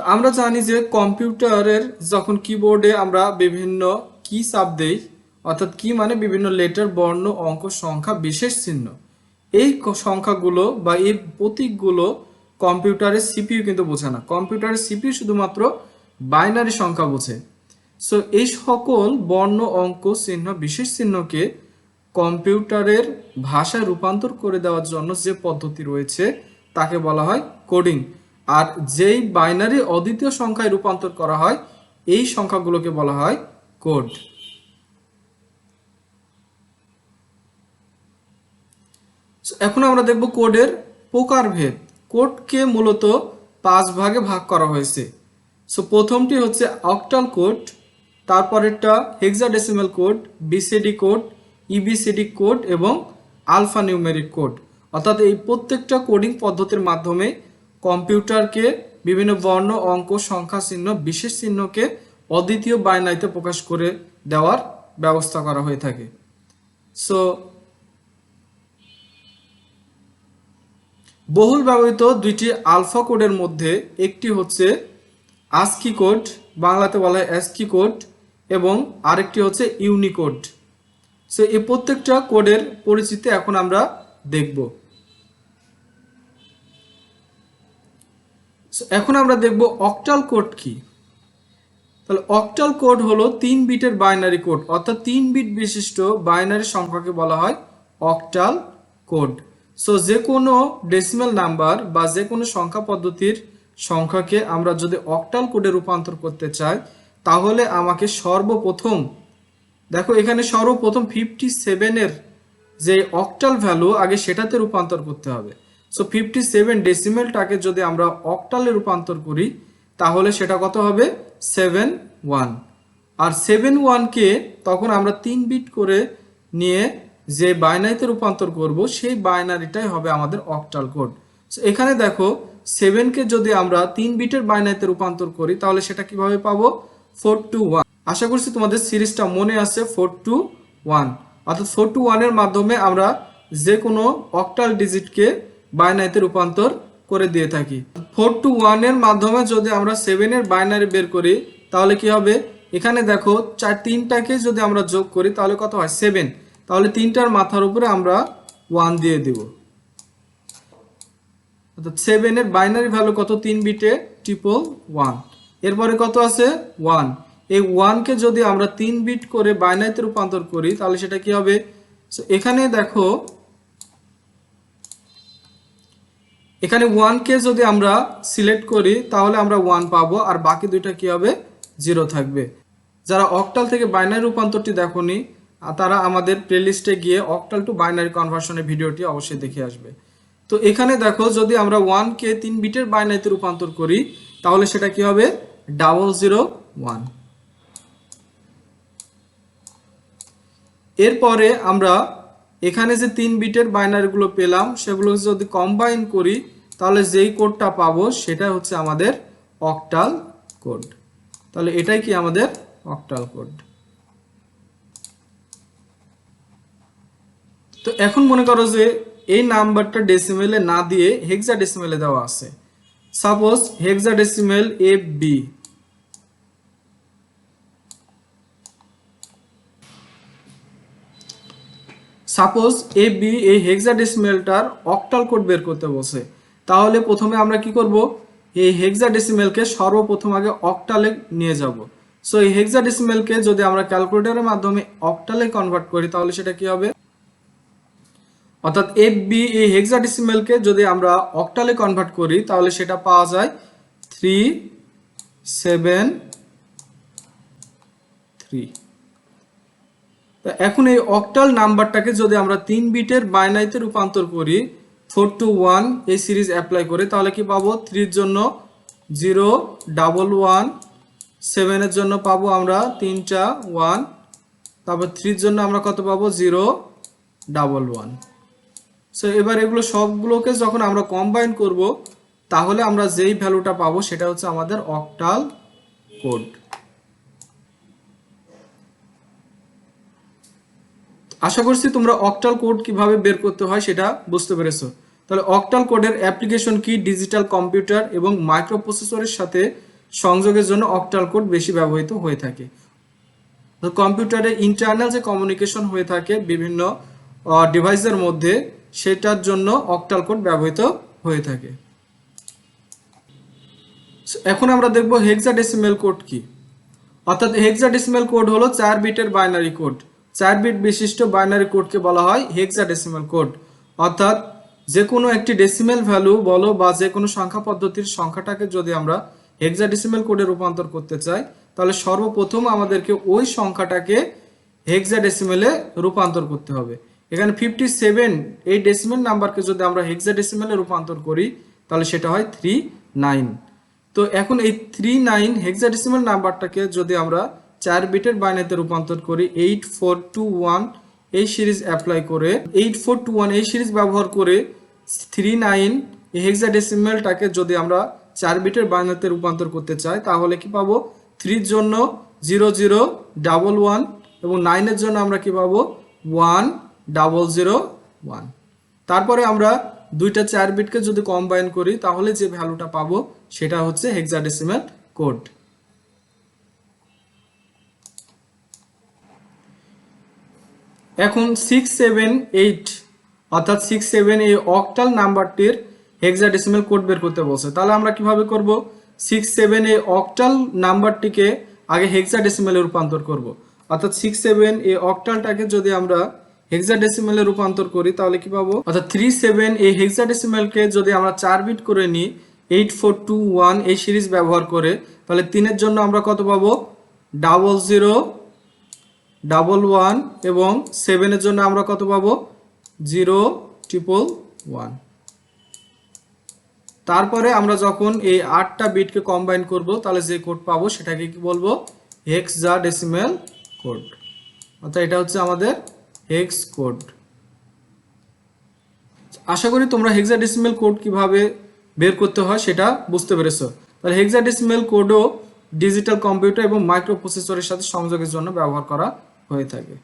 তো আমরা জানি যে কম্পিউটারের যখন কিবোর্ডে আমরা বিভিন্ন কি চাপ দেই, অর্থাৎ কি মানে বিভিন্ন লেটার বর্ণ, অঙ্ক, সংখ্যা, বিশেষ চিহ্ন। এই সংখ্যাগুলো বা এই প্রতীকগুলো কম্পিউটারের সিপিইউ কিন্তু বোঝে না। কম্পিউটারের সিপিইউ শুধুমাত্র বাইনারি সংখ্যা বোঝে। সো এই সকল বর্ণ, অঙ্ক, চিহ্ন, বিশেষ চিহ্নকে কম্পিউটারের ভাষায় রূপান্তর করে দেওয়ার জন্য যে পদ্ধতি রয়েছে, তাকে বলা হয় কোডিং আর যেই বাইনারি অদ্বিতীয় সংখ্যায় রূপান্তর করা হয়, এই সংখ্যাগুলোকে বলা হয় কোড। এখন আমরা দেখব কোডের প্রকারভেদ। কোডকে মূলত পাঁচ ভাগে ভাগ করা হয়েছে। সো প্রথমটি হচ্ছে অক্টাল কোড, তারপরেরটা hexadecimal code, BCD code, EBCD code এবং আলফা নিউমেরিক কোড। অর্থাৎ এই প্রত্যেকটা কোডিং পদ্ধতির মাধ্যমে কম্পিউটারকে বিভিন্ন বর্ণ, অঙ্ক, সংখ্যা চিহ্ন, বিশেষ চিহ্নকে অদ্বিতীয় বাইনারিতে প্রকাশ করে দেওয়ার ব্যবস্থা করা হয়ে থাকে। সো বহুল ব্যবহৃত দুইটি আলফা কোডের মধ্যে একটি হচ্ছে আস্কি কোড, বাংলাতে বলা হয় অ্যাস্কি কোড, এবং আরেকটি হচ্ছে ইউনিকোড সো এই প্রত্যেকটা কোডের পরিচিতি এখন আমরা দেখব। এখন আমরা দেখব অক্টাল কোড কি। তাহলে অক্টাল কোড হলো তিন বিটের বাইনারি কোড অর্থাৎ তিন বিট বিশিষ্ট বাইনারি সংখ্যাকে বলা হয় অক্টাল কোড সো যে কোনো ডেসিমাল নাম্বার বা যে কোনো সংখ্যা পদ্ধতির সংখ্যাকে আমরা যদি অক্টাল কোডে রূপান্তর করতে চাই, তাহলে আমাকে সর্বপ্রথম, দেখো এখানে সর্বপ্রথম ফিফটি সেভেনের যে অক্টাল ভ্যালু আগে সেটাতে রূপান্তর করতে হবে। সো ফিফটি সেভেন ডেসিমেলটাকে যদি আমরা অক্টালে রূপান্তর করি, তাহলে সেটা কত হবে? সেভেন ওয়ান আর সেভেন ওয়ানকে তখন আমরা তিন বিট করে নিয়ে যে বাইনারিতে রূপান্তর করব, সেই বাইনারিটাই হবে আমাদের অক্টাল কোড সো এখানে দেখো সেভেনকে যদি আমরা তিন বিটের বাইনারিতে রূপান্তর করি, তাহলে সেটা কীভাবে পাবো? ফোর টু ওয়ান আশা করছি তোমাদের সিরিজটা মনে আছে ফোর টু ওয়ান অর্থাৎ ফোর টু ওয়ানের মাধ্যমে আমরা যে কোনো অক্টাল ডিজিটকে বাইনারিতে রূপান্তর করে দিয়ে থাকি। ফোর টু ওয়ানের মাধ্যমে যদি আমরা সেভেনের বাইনারি বের করি, তাহলে কি হবে? এখানে দেখো, চার তিনটাকে যদি আমরা যোগ করি, তাহলে কত হয়? সেভেন তাহলে তিনটার মাথার উপরে আমরা ওয়ান দিয়ে দিব। অর্থাৎ সেভেনের বাইনারি ভ্যালু কত? তিন বিটে ট্রিপল ওয়ান এরপরে কত আছে? ওয়ান এই ওয়ানকে যদি আমরা তিন বিট করে বাইনারিতে রূপান্তর করি, তাহলে সেটা কি হবে? এখানে দেখো এখানে ওয়ানকে যদি আমরা সিলেক্ট করি, তাহলে আমরা ওয়ান পাবো, আর বাকি দুইটা কি হবে? জিরো থাকবে। যারা অক্টাল থেকে বাইনারি রূপান্তরটি দেখোনি তারা আমাদের প্লেলিস্টে গিয়ে অক্টাল টু বাইনারি কনভার্সনের ভিডিওটি অবশ্যই দেখে আসবে। তো এখানে দেখো, যদি আমরা ওয়ানকে তিন বিটের বাইনারিতে রূপান্তর করি, তাহলে সেটা কি হবে? ডাবল জিরো ওয়ান এরপরে আমরা এখানে যে তিন বিটের বাইনারিগুলো পেলাম, সেগুলো যদি কম্বাইন করি, তাহলে যেই কোডটা পাবো, সেটা হচ্ছে আমাদের অক্টাল কোড তাহলে এটাই কি আমাদের অক্টাল কোড তো এখন মনে করো যে এই নাম্বারটা ডেসিমেলে না দিয়ে হেক্সা ডেসিমেলে দেওয়া আছে। Suppose hexadecimal A B suppose A, B, এই হেক্সাডেসিমেলটার অক্টাল কোড বের করতে বসে, তাহলে প্রথমে আমরা কি করব? এই হেক্সাডেসিমেলকে সর্বপ্রথম আগে অক্টালে নিয়ে যাব। সো এই হেক্সাডেসিমেলকে যদি আমরা ক্যালকুলেটরের মাধ্যমে অক্টালে কনভার্ট করি, তাহলে সেটা কি হবে? অর্থাৎ এফ, বি, এই হেক্সাডেসিমেলকে যদি আমরা অক্টালে কনভার্ট করি, তাহলে সেটা পাওয়া যায় থ্রি সেভেন থ্রি তো এখন এই অক্টাল নাম্বারটাকে যদি আমরা তিন বিটের বাইনারিতে রূপান্তর করি ফোর টু ওয়ান এই সিরিজ অ্যাপ্লাই করে, তাহলে কি পাবো? থ্রির জন্য জিরো ডাবল ওয়ান সেভেনের জন্য পাবো আমরা তিনটা ওয়ান তারপর থ্রির জন্য আমরা কত পাবো? জিরো ডাবল ওয়ান সো এবার এগুলো সবগুলোকে যখন আমরা কম্বাইন করব, তাহলে আমরা যেই ভ্যালুটা পাবো সেটা হচ্ছে আমাদের অক্টাল কোড আশা করছি তোমরা অক্টাল কোড কীভাবে বের করতে হয় সেটা বুঝতে পেরেছ। তাহলে অক্টাল কোডের অ্যাপ্লিকেশন কি ডিজিটাল কম্পিউটার এবং মাইক্রোপ্রসেসরের সাথে সংযোগের জন্য অক্টাল কোড বেশি ব্যবহৃত হয়ে থাকে? তো কম্পিউটারে ইন্টারনাল যে কমিউনিকেশন হয়ে থাকে বিভিন্ন ডিভাইসের মধ্যে, সেটার জন্য অক্টাল কোড ব্যবহৃত হয়ে থাকে। এখন আমরা দেখব হেক্সাডেসিমেল কোড কি? অর্থাৎ হেক্সাডেসিমেল কোড হলো চার বিটের বাইনারি কোড চার বিট বিশিষ্ট বাইনারি কোডকে বলা হয় হেক্সাডেসিমেল কোড অর্থাৎ যে কোনো একটি ডেসিমেল ভ্যালু বলো বা যে কোনো সংখ্যা পদ্ধতির সংখ্যাটাকে যদি আমরা হেক্সাডেসিমেল কোডে রূপান্তর করতে চাই, তাহলে সর্বপ্রথম আমাদেরকে ওই সংখ্যাটাকে হেক্সাডেসিমেলে রূপান্তর করতে হবে। এখানে ফিফটি সেভেন এই ডেসিমেল নাম্বারকে যদি আমরা হেক্সাডেসিমেলে রূপান্তর করি, তাহলে সেটা হয় থ্রি নাইন তো এখন এই থ্রি নাইন হেক্সাডেসিমাল নাম্বারটাকে যদি আমরা চার বিটের বাইনারিতে রূপান্তর করি এইট ফোর টু ওয়ান এই সিরিজ অ্যাপ্লাই করে এইট ফোর টু ওয়ান এই সিরিজ ব্যবহার করে থ্রি নাইন হেক্সাডেসিমালটাকে যদি আমরা চার বিটের বাইনারিতে রূপান্তর করতে চাই, তাহলে কি পাবো? থ্রির জন্য জিরো জিরো ডাবল ওয়ান এবং নাইনের জন্য আমরা কি পাবো? One double zero one. তারপরে আমরা দুইটা চার বিটকে যদি কম্বাইন করি, তাহলে যে ভ্যালুটা পাবো সেটা হচ্ছে হেক্সাডেসিমাল কোড এখন সিক্স সেভেন এইট অর্থাৎ সিক্স সেভেন এই অক্টাল নাম্বারটির হেক্সাডেসিমাল কোড বের করতে বলছে। তাহলে আমরা কীভাবে করব? সিক্স সেভেন এই অক্টাল নাম্বারটিকে আগে হেক্সাডেসিমালে রূপান্তর করব। অর্থাৎ সিক্স সেভেন এই অক্টালটাকে যদি আমরা হেক্সাডেসিমালে রূপান্তর করি, তাহলে কি পাবো? অর্থাৎ থ্রি সেভেন এই হেক্সাডেসিমালকে যদি আমরা চার বিট করে নিই এইট ফোর টু ওয়ান এই সিরিজ ব্যবহার করে, তাহলে তিনের জন্য আমরা কত পাবো? ডাবল জিরো ডাবল ওয়ান এবং সেভেনের জন্য আমরা কত পাবো? জিরো ট্রিপল ওয়ান তারপরে আমরা যখন এই আটটা বিটকে কম্বাইন করব, তাহলে যে কোড পাবো সেটাকে কি বলব? হেক্সা ডেসিমেল কোড অর্থাৎ এটা হচ্ছে আমাদের হেক্স কোড আশা করি তোমরা হেক্সাডেসিমেল কোড কীভাবে বের করতে হয় সেটা বুঝতে পেরেছ। তাহলে হেক্সাডেসিমেল কোডও ডিজিটাল কম্পিউটার এবং মাইক্রো প্রসেসরের সাথে সংযোগের জন্য ব্যবহার করা হয়ে থাকে।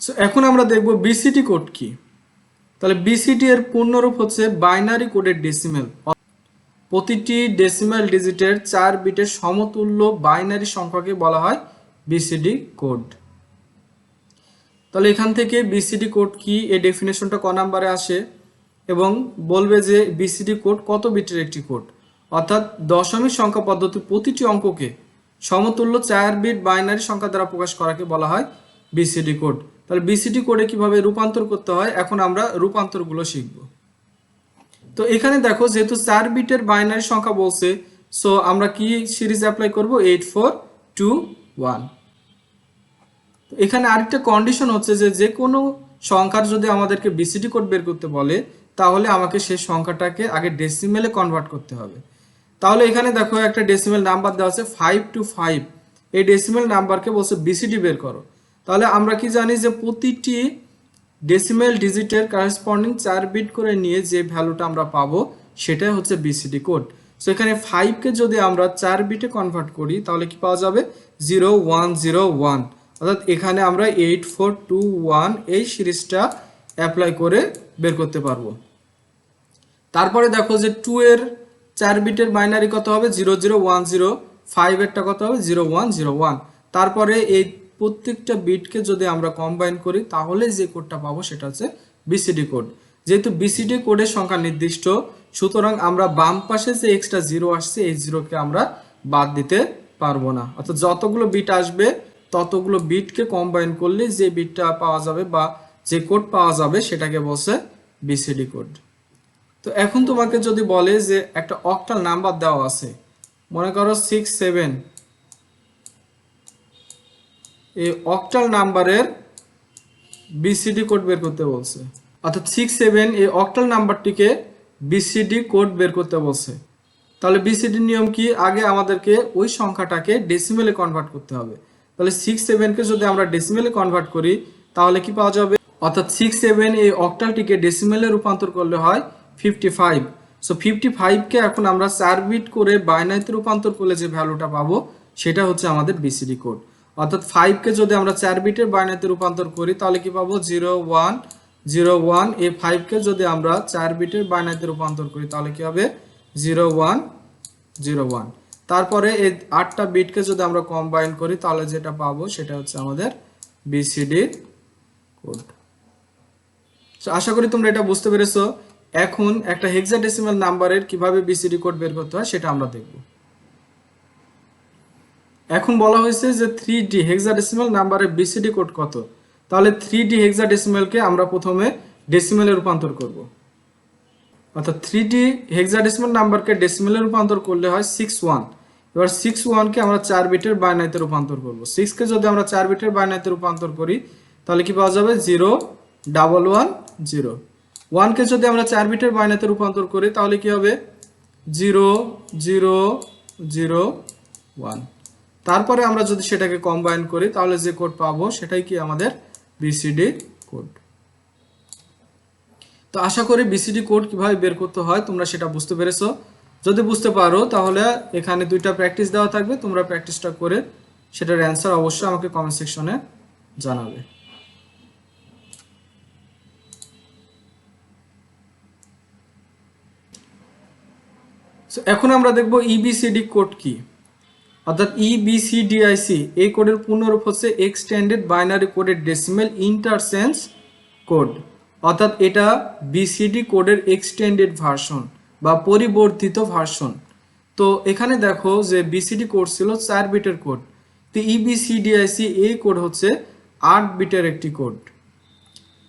সো এখন আমরা দেখব বিসিটি কোড কি। তাহলে বিসিটি এর পূর্ণরূপ হচ্ছে বাইনারি কোডের ডেসিমেল প্রতিটি ডেসিমেল ডিজিটের চার বিটের সমতুল্য বাইনারি সংখ্যাকে বলা হয় বিসিডি কোড তাহলে এখান থেকে বিসিডি কোড কি এই ডেফিনেশনটা ক নাম্বারে আসে এবং বলবে যে বিসিডি কোড কত বিটের একটি কোড অর্থাৎ দশমিক সংখ্যা পদ্ধতি প্রতিটি অঙ্ককে সমতুল্য চার বিট বাইনারি সংখ্যা দ্বারা প্রকাশ করাকে বলা হয় বিসিডি কোড তাহলে বিসিডি কোডে কীভাবে রূপান্তর করতে হয়? এখন আমরা রূপান্তরগুলো শিখব। তো এখানে দেখো, যেহেতু চার বিটের বাইনারি সংখ্যা বলছে সো আমরা কি সিরিজ অ্যাপ্লাই করব? এইট ফোর টু ওয়ান এখানে আরেকটা কন্ডিশন হচ্ছে যে যে কোনো সংখ্যার যদি আমাদেরকে বিসিডি কোড বের করতে বলে, তাহলে আমাকে সেই সংখ্যাটাকে আগে ডেসিমেলে কনভার্ট করতে হবে। তাহলে এখানে দেখো একটা ডেসিমেল নাম্বার দেওয়া আছে ফাইভ টু ফাইভ এই ডেসিমেল নাম্বারকে বলছে বিসিডি বের করো। তাহলে আমরা কি জানি যে প্রতিটি ডেসিমেল ডিজিটের কারেসপন্ডিং চার বিট করে নিয়ে যে ভ্যালুটা আমরা পাবো, সেটাই হচ্ছে বিসিডি কোড সো এখানে ফাইভকে যদি আমরা চার বিটে কনভার্ট করি, তাহলে কি পাওয়া যাবে? জিরো ওয়ান জিরো ওয়ান অর্থাৎ এখানে আমরা এইট ফোর টু ওয়ান এই সিরিজটা অ্যাপ্লাই করে বের করতে পারব। তারপরে দেখো যে টু এর চার বিটের বাইনারি কত হবে? Zero zero, one, zero. Five এরটা কত হবে? Zero, one zero, one. তারপরে এই প্রত্যেকটা বিটকে যদি আমরা কম্বাইন করি, তাহলে যে কোডটা পাবো সেটা হচ্ছে বিসিডি কোড যেহেতু বিসিডি কোডের সংখ্যা নির্দিষ্ট, সুতরাং আমরা বাম পাশে যে এক্সট্রা জিরো আসছে, এই জিরোকে আমরা বাদ দিতে পারব না। অর্থাৎ যতগুলো বিট আসবে, ততগুলো বিটকে কম্বাইন করলে যে বিটটা পাওয়া যাবে বা যে কোড পাওয়া যাবে, সেটাকে বলছে বিসিডি কোড তো এখন তোমাকে যদি বলে যে একটা অক্টাল নাম্বার দেওয়া আছে, মনে করো সিক্স সেভেন এই অক্টাল নাম্বারের বিসিডি কোড বের করতে বলছে। অর্থাৎ সিক্স সেভেন এই অক্টাল নাম্বারটিকে বিসিডি কোড বের করতে বলছে। তাহলে বিসিডি নিয়ম কি? আগে আমাদেরকে ওই সংখ্যাটাকে ডেসিমেলে কনভার্ট করতে হবে। তাহলে সিক্স সেভেনকে যদি আমরা ডেসিমেলে কনভার্ট করি, তাহলে কি পাওয়া যাবে? অর্থাৎ সিক্স সেভেন এই অক্টালটিকে ডেসিমেলে রূপান্তর করলে হয় ফিফটি ফাইভ সো ফিফটি ফাইভকে এখন আমরা চার বিট করে বাইনারিতে রূপান্তর করলে যে ভ্যালুটা পাবো, সেটা হচ্ছে আমাদের বিসিডি কোড অর্থাৎ ফাইভকে যদি আমরা চার বিটের বাইনারিতে রূপান্তর করি, তাহলে কি পাবো? জিরো ওয়ান জিরো ওয়ান এই ফাইভকে যদি আমরা চার বিটের বাইনারিতে রূপান্তর করি, তাহলে কি হবে? জিরো ওয়ান জিরো ওয়ান তারপরে এই আটটা বিটকে যদি আমরা কম্বাইন করি, তাহলে যেটা পাবো, সেটা হচ্ছে আমাদের বিসিডি কোড আশা করি তোমরা এটা বুঝতে পেরেছ। এখন একটা হেক্সাডেসিমাল নাম্বারের কীভাবে বিসিডি কোড বের করতে হয় সেটা আমরা দেখব। এখন বলা হয়েছে যে থ্রি ডি হেক্সাডেসিমাল নাম্বারের বিসিডি কোড কত? তাহলে থ্রি ডি হেক্সাডেসিমালকে আমরা প্রথমে ডেসিমেলে রূপান্তর করব। অর্থাৎ থ্রি ডি হেক্সাডেসিমাল নাম্বারকে ডেসিমেলে রূপান্তর করলে হয় সিক্স ওয়ান এবার সিক্স ওয়ানকে আমরা চার বিটের বাইনারিতে রূপান্তর করব। সিক্সকে যদি আমরা চার বিটের বাইনারিতে রূপান্তর করি, তাহলে কি পাওয়া যাবে? জিরো ডাবল ওয়ান জিরো ওয়ানকে যদি আমরা চার বিটের বাইনারিতে রূপান্তর করি, তাহলে কি হবে? Zero zero zero, one. তারপরে আমরা যদি সেটাকে কম্বাইন করি, তাহলে যে কোড পাবো, সেটাই কি আমাদের বিসিডি কোড তো আশা করি বিসিডি কোড কীভাবে বের করতে হয়, তোমরা সেটা বুঝতে পেরেছ। যদি বুঝতে পারো, তাহলে এখানে দুইটা প্র্যাকটিস দেওয়া থাকবে, তোমরা প্র্যাকটিসটা করে সেটার অ্যান্সার অবশ্যই আমাকে কমেন্ট সেকশনে জানাবে। এখন আমরা দেখব ইবিসিডি কোড কি? অর্থাৎ E ইবিসিডিআইসি এই কোডের পূর্ণরূপ হচ্ছে এক্সটেন্ডেড বাইনারি কোডের ডেসিমেল ইন্টারসেন্স কোড অর্থাৎ এটা বিসিডি কোডের এক্সটেন্ডেড ভার্সন বা পরিবর্ধিত ভার্সন তো এখানে দেখো যে বিসিডি কোড ছিল চার বিটের কোড তো E ইবিসিডিআইসি এই কোড হচ্ছে আট বিটের একটি কোড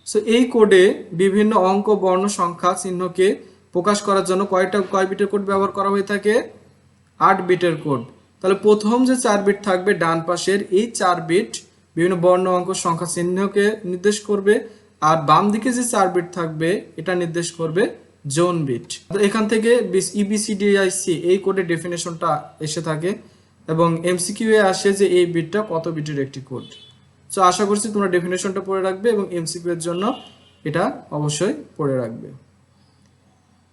সো এই কোডে বিভিন্ন অঙ্ক, বর্ণ, সংখ্যা, চিহ্নকে প্রকাশ করার জন্য কয়টা, কয় বিটের কোড ব্যবহার করা হয়ে থাকে? আট বিটের কোড। তাহলে প্রথম যে চার বিট থাকবে, ডান পাশের এই চার বিট বিভিন্ন বর্ণ, অঙ্ক, সংখ্যা, চিহ্নকে নির্দেশ করবে আর বাম দিকে যে চার বিট থাকবে, এটা নির্দেশ করবে জোন বিট। এখান থেকে E ইবিসিডিআইসি এই কোডের ডেফিনেশনটা এসে থাকে এবং এমসিকিউ এ আসে যে এই বিটটা কত বিটের একটি কোড। সো আশা করছি তোমরা ডেফিনেশনটা পড়ে রাখবে এবং এমসিকিউ এর জন্য এটা অবশ্যই পড়ে রাখবে।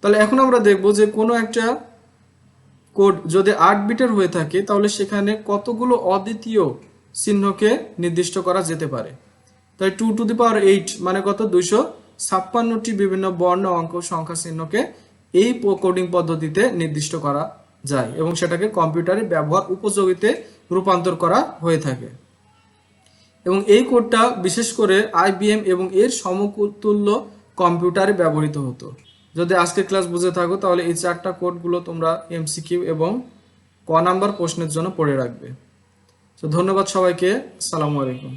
তাহলে এখন আমরা দেখব যে কোনো একটা কোড যদি আট বিটের হয়ে থাকে, তাহলে সেখানে কতগুলো অদ্বিতীয় চিহ্নকে নির্দিষ্ট করা যেতে পারে। তাই two to the power eight মানে কত? দুইশো ছাপ্পান্নটি বিভিন্ন বর্ণ অঙ্ক সংখ্যা চিহ্নকে এই কোডিং পদ্ধতিতে নির্দিষ্ট করা যায় এবং সেটাকে কম্পিউটারে ব্যবহার উপযোগীতে রূপান্তর করা হয়ে থাকে। এবং এই কোডটা বিশেষ করে আইবিএম এবং এর সমতুল্য কম্পিউটারে ব্যবহৃত হতো। যদি আজকের ক্লাস বুঝে থাকো, তাহলে এই চারটা কোডগুলো তোমরা এমসিকিউ এবং ক নাম্বার প্রশ্নের জন্য পড়ে রাখবে। তো ধন্যবাদ সবাইকে। সালামু আলাইকুম।